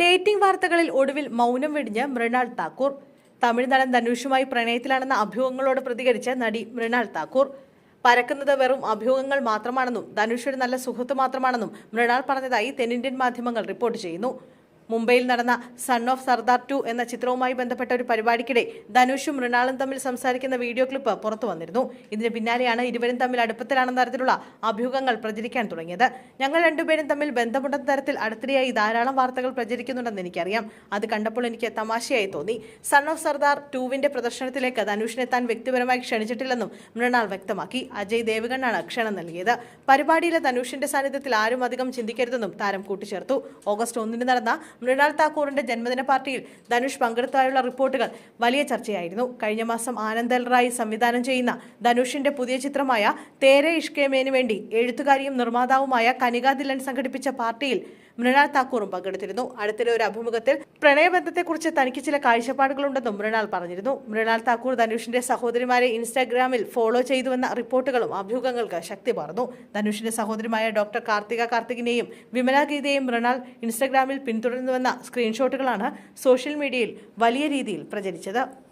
Dating വാർത്തകളിൽ ഒടുവിൽ മൗനം വെടിഞ്ഞ് മൃണാൾ താക്കൂർ. തമിഴ് നടൻ ധനുഷുമായി പ്രണയത്തിലാണെന്ന അഭ്യൂഹങ്ങളോട് പ്രതികരിച്ച നടി മൃണാൾ താക്കൂർ. പരക്കുന്നത് വെറും അഭ്യൂഹങ്ങൾ മാത്രമാണെന്നും ധനുഷ് ഒരു നല്ല സുഹൃത്ത് മാത്രമാണെന്നും മൃണാൾ പറഞ്ഞതായി തെന്നിന്ത്യൻ മാധ്യമങ്ങൾ റിപ്പോർട്ട് ചെയ്യുന്നു. മുംബൈയിൽ നടന്ന സൺ ഓഫ് സർദാർ ടു എന്ന ചിത്രവുമായി ബന്ധപ്പെട്ട ഒരു പരിപാടിക്കിടെ ധനുഷും മൃണാളും തമ്മിൽ സംസാരിക്കുന്ന വീഡിയോ ക്ലിപ്പ് പുറത്തു വന്നിരുന്നു. ഇതിന് പിന്നാലെയാണ് ഇരുവരും തമ്മിൽ അടുപ്പത്തിലാണെന്ന തരത്തിലുള്ള അഭ്യൂഹങ്ങൾ പ്രചരിക്കാൻ തുടങ്ങിയത്. ഞങ്ങൾ രണ്ടുപേരും തമ്മിൽ ബന്ധമുണ്ടെന്ന തരത്തിൽ അടുത്തിടെയായി ധാരാളം വാർത്തകൾ പ്രചരിക്കുന്നുണ്ടെന്ന് എനിക്കറിയാം. അത് കണ്ടപ്പോൾ എനിക്ക് തമാശയായി തോന്നി. സൺ ഓഫ് സർദാർ ടുവിന്റെ പ്രദർശനത്തിലേക്ക് ധനുഷിനെ താൻ വ്യക്തിപരമായി ക്ഷണിച്ചിട്ടില്ലെന്നും മൃണാൾ വ്യക്തമാക്കി. അജയ് ദേവഗണ്ണാണ് ക്ഷണം നൽകിയത്. പരിപാടിയിലെ ധനുഷിന്റെ സാന്നിധ്യത്തിൽ ആരും അധികം ചിന്തിക്കരുതെന്നും താരം കൂട്ടിച്ചേർത്തു. ഓഗസ്റ്റ് ഒന്നിന് നടന്ന മൃണാൾ താക്കൂറിന്റെ ജന്മദിന പാർട്ടിയിൽ ധനുഷ് പങ്കെടുത്തതായുള്ള റിപ്പോർട്ടുകൾ വലിയ ചർച്ചയായിരുന്നു. കഴിഞ്ഞ മാസം ആനന്ദൽ റായ് സംവിധാനം ചെയ്യുന്ന ധനുഷിന്റെ പുതിയ ചിത്രമായ തേരെ ഇഷ്കേമേനു വേണ്ടി എഴുത്തുകാരിയും നിർമ്മാതാവുമായ കനികാ ദിലൻ സംഘടിപ്പിച്ച പാർട്ടിയിൽ മൃണാൾ താക്കൂറും പങ്കെടുത്തിരുന്നു. അടുത്തിടെ ഒരു അഭിമുഖത്തിൽ പ്രണയബന്ധത്തെക്കുറിച്ച് തനിക്ക് ചില കാഴ്ചപ്പാടുകളുണ്ടെന്നും മൃണാൾ പറഞ്ഞിരുന്നു. മൃണാൾ താക്കൂർ ധനുഷിന്റെ സഹോദരിമാരെ ഇൻസ്റ്റാഗ്രാമിൽ ഫോളോ ചെയ്തുവെന്ന റിപ്പോർട്ടുകളും അഭ്യൂഹങ്ങൾക്ക് ശക്തി പകർന്നു. ധനുഷിന്റെ സഹോദരിമായ ഡോക്ടർ കാർത്തിക കാർത്തികിനെയും വിമല ഗീതയെയും മൃണാൾ ഇൻസ്റ്റാഗ്രാമിൽ പിന്തുടരുന്നുവെന്ന സ്ക്രീൻഷോട്ടുകളാണ് സോഷ്യൽ മീഡിയയിൽ വലിയ രീതിയിൽ പ്രചരിച്ചത്.